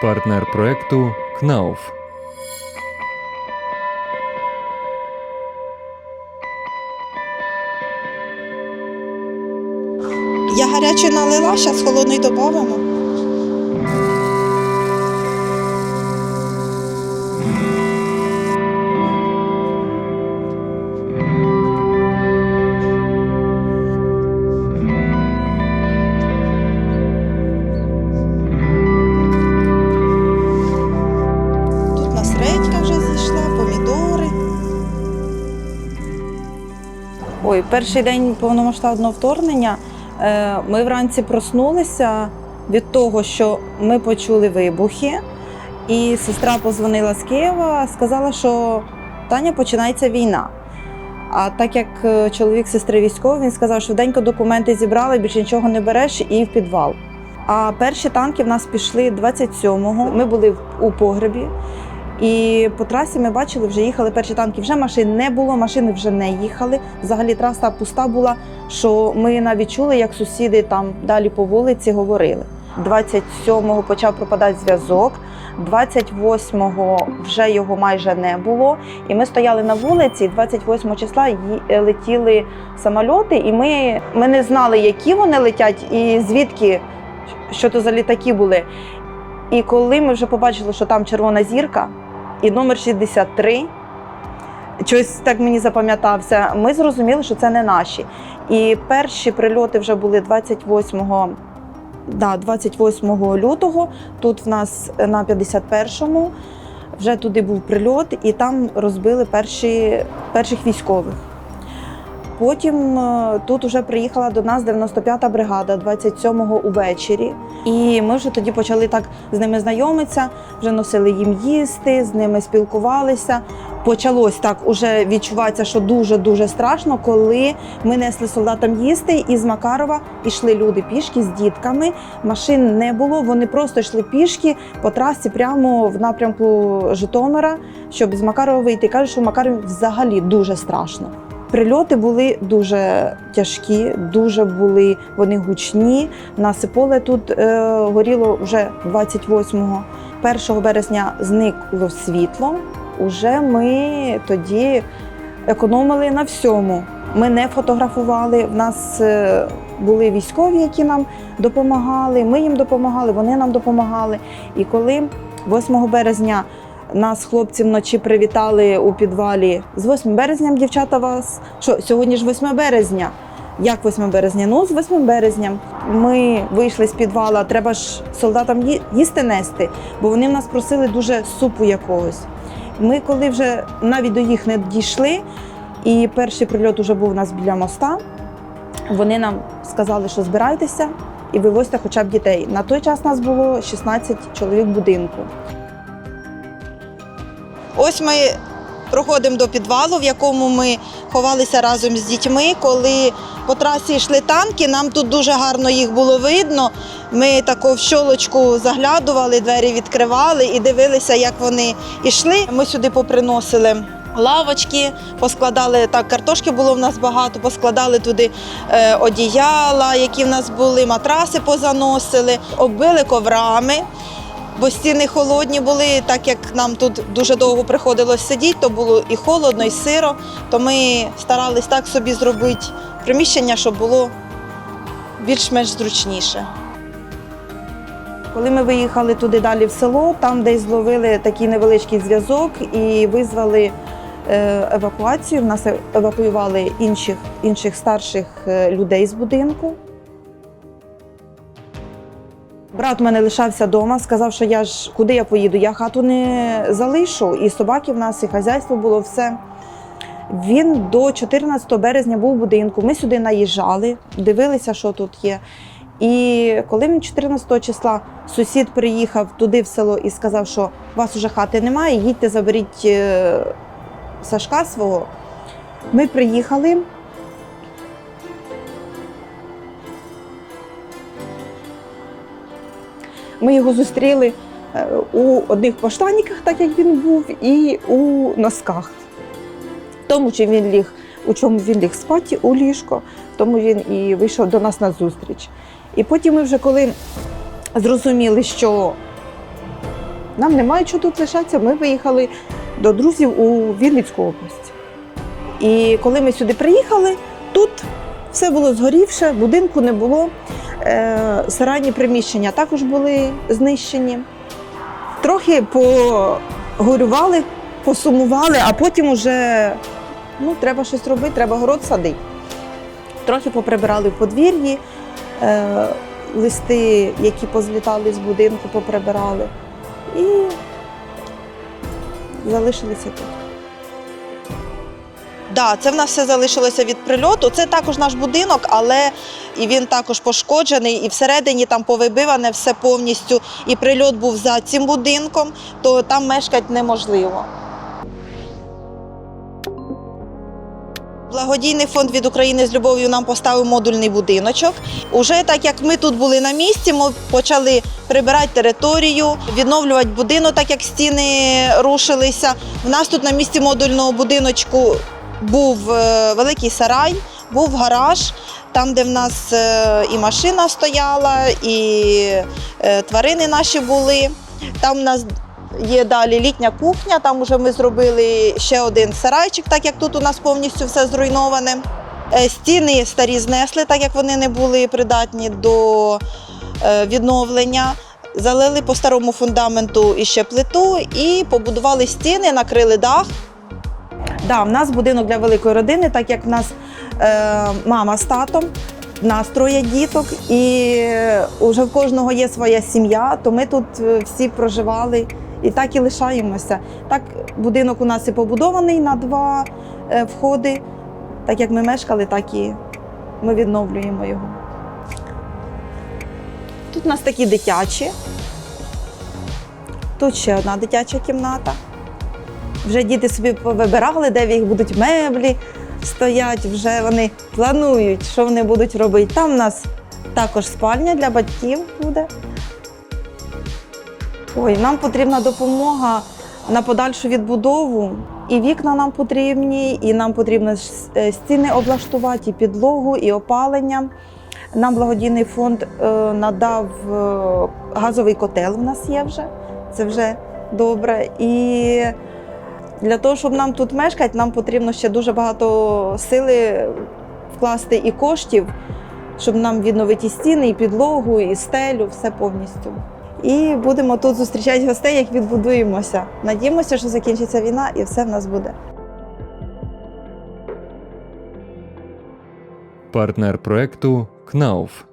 партнер проекту КНАУФ. Я гаряче налила, зараз холодний додамо. Ой, перший день повномасштабного вторгнення е, ми вранці проснулися від того, що ми почули вибухи, і сестра позвонила з Києва, сказала, що Таня починається війна. А так як е, чоловік сестри військовий, він сказав, що вденько документи зібрали, більше нічого не береш і в підвал. А перші танки в нас пішли 27-го. Ми були у погребі. І по трасі ми бачили, вже їхали перші танки. Вже машин не було, машини вже не їхали. Взагалі траса пуста була. Що ми навіть чули, як сусіди там далі по вулиці говорили. 27-го почав пропадати зв'язок. 28-го вже його майже не було. І ми стояли на вулиці. і 28 числа ї- е, летіли самольоти, і ми, ми не знали, які вони летять, і звідки що то за літаки були. І коли ми вже побачили, що там червона зірка і номер 63, щось так мені запам'ятався, ми зрозуміли, що це не наші. І перші прильоти вже були 28 Да, 28 лютого. Тут в нас на 51-му вже туди був прильот, і там розбили перші, перших військових. Потім е, тут вже приїхала до нас 95-та бригада 27-го увечері. І ми вже тоді почали так з ними знайомитися, вже носили їм їсти, з ними спілкувалися. Почалось так уже відчуватися, що дуже-дуже страшно, коли ми несли солдатам їсти, і з Макарова йшли люди пішки з дітками. Машин не було, вони просто йшли пішки по трасі прямо в напрямку Житомира, щоб з Макарова вийти. Кажуть, що в Макарові взагалі дуже страшно. Прильоти були дуже тяжкі, дуже були вони гучні. Нас поле тут е, горіло вже 28-го. 1 березня зникло світло. Уже ми тоді економили на всьому. Ми не фотографували. В нас е, були військові, які нам допомагали. Ми їм допомагали, вони нам допомагали. І коли 8 березня нас хлопці вночі привітали у підвалі з 8 березням, дівчата вас. Що сьогодні ж 8 березня. Як 8 березня? Ну, з 8 березня ми вийшли з підвала. Треба ж солдатам їсти нести, бо вони в нас просили дуже супу якогось. Ми, коли вже навіть до їх не дійшли, і перший прильот уже був у нас біля моста, вони нам сказали, що збирайтеся і вивозьте хоча б дітей. На той час нас було 16 чоловік будинку. Ось ми проходимо до підвалу, в якому ми ховалися разом з дітьми. Коли по трасі йшли танки, нам тут дуже гарно їх було видно. Ми тако в щолочку заглядували, двері відкривали і дивилися, як вони йшли. Ми сюди поприносили. Лавочки поскладали так, картошки було в нас багато, поскладали туди е, одіяла, які в нас були, матраси позаносили, оббили коврами бо стіни холодні були, так як нам тут дуже довго приходилось сидіти, то було і холодно, і сиро, то ми старались так собі зробити приміщення, щоб було більш-менш зручніше. Коли ми виїхали туди далі в село, там десь зловили такий невеличкий зв'язок і визвали е, евакуацію. Нас евакуювали інших, інших старших е, людей з будинку. Брат у мене лишався вдома, сказав, що я ж куди я поїду, я хату не залишу. І собаки в нас, і хазяйство було все. Він до 14 березня був в будинку. Ми сюди наїжджали, дивилися, що тут є. І коли він 14 числа сусід приїхав туди в село і сказав, що у вас уже хати немає, їдьте, заберіть е, Сашка свого. Ми приїхали. Ми його зустріли е, у одних поштаніках, так як він був, і у носках. Тому, чим він ліг, у чому він ліг спати у ліжко, тому він і вийшов до нас на зустріч. І потім ми вже коли зрозуміли, що Нам немає чого тут лишатися. Ми виїхали до друзів у Вінницьку область. І коли ми сюди приїхали, тут все було згорівше, будинку не було. Е, приміщення також були знищені. Трохи погорювали, посумували, а потім уже ну, треба щось робити, треба город садити. Трохи поприбирали в подвір'ї, е, листи, які позлітали з будинку, поприбирали. І залишилися тут. Да, це в нас все залишилося від прильоту. Це також наш будинок, але і він також пошкоджений, і всередині там повибиване все повністю. І прильот був за цим будинком, то там мешкати неможливо. Благодійний фонд від України з любов'ю нам поставив модульний будиночок. Уже так як ми тут були на місці, ми почали прибирати територію, відновлювати будинок, так як стіни рушилися. У нас тут на місці модульного будиночку був е, великий сарай, був гараж, там, де в нас е, і машина стояла, і е, тварини наші були. Там у нас є далі літня кухня, там вже ми зробили ще один сарайчик, так як тут у нас повністю все зруйноване. Е, Стіни старі знесли, так як вони не були придатні до відновлення. Залили по старому фундаменту іще плиту і побудували стіни, накрили дах. Да, в нас будинок для великої родини, так як в нас мама з татом, в нас троє діток, і вже в кожного є своя сім'я, то ми тут е, всі проживали і так і лишаємося. Так, будинок у нас і побудований на два е, входи. Так як ми мешкали, так і ми відновлюємо його. Тут у нас такі дитячі. Тут ще одна дитяча кімната. Вже діти собі повибирали, де їх будуть меблі стоять, вже вони планують, що вони будуть робити. Там у нас також спальня для батьків буде. Ой, нам потрібна допомога на подальшу відбудову. І вікна нам потрібні, і нам потрібно е, стіни облаштувати, і підлогу, і опалення. Нам благодійний фонд е, надав е, газовий котел. У нас є вже. Це вже добре. І для того, щоб нам тут мешкати, нам потрібно ще дуже багато сили вкласти і коштів, щоб нам відновити стіни, і підлогу, і стелю, все повністю. І будемо тут зустрічати гостей, як відбудуємося. Надіємося, що закінчиться війна і все в нас буде. Партнер проекту КНАУФ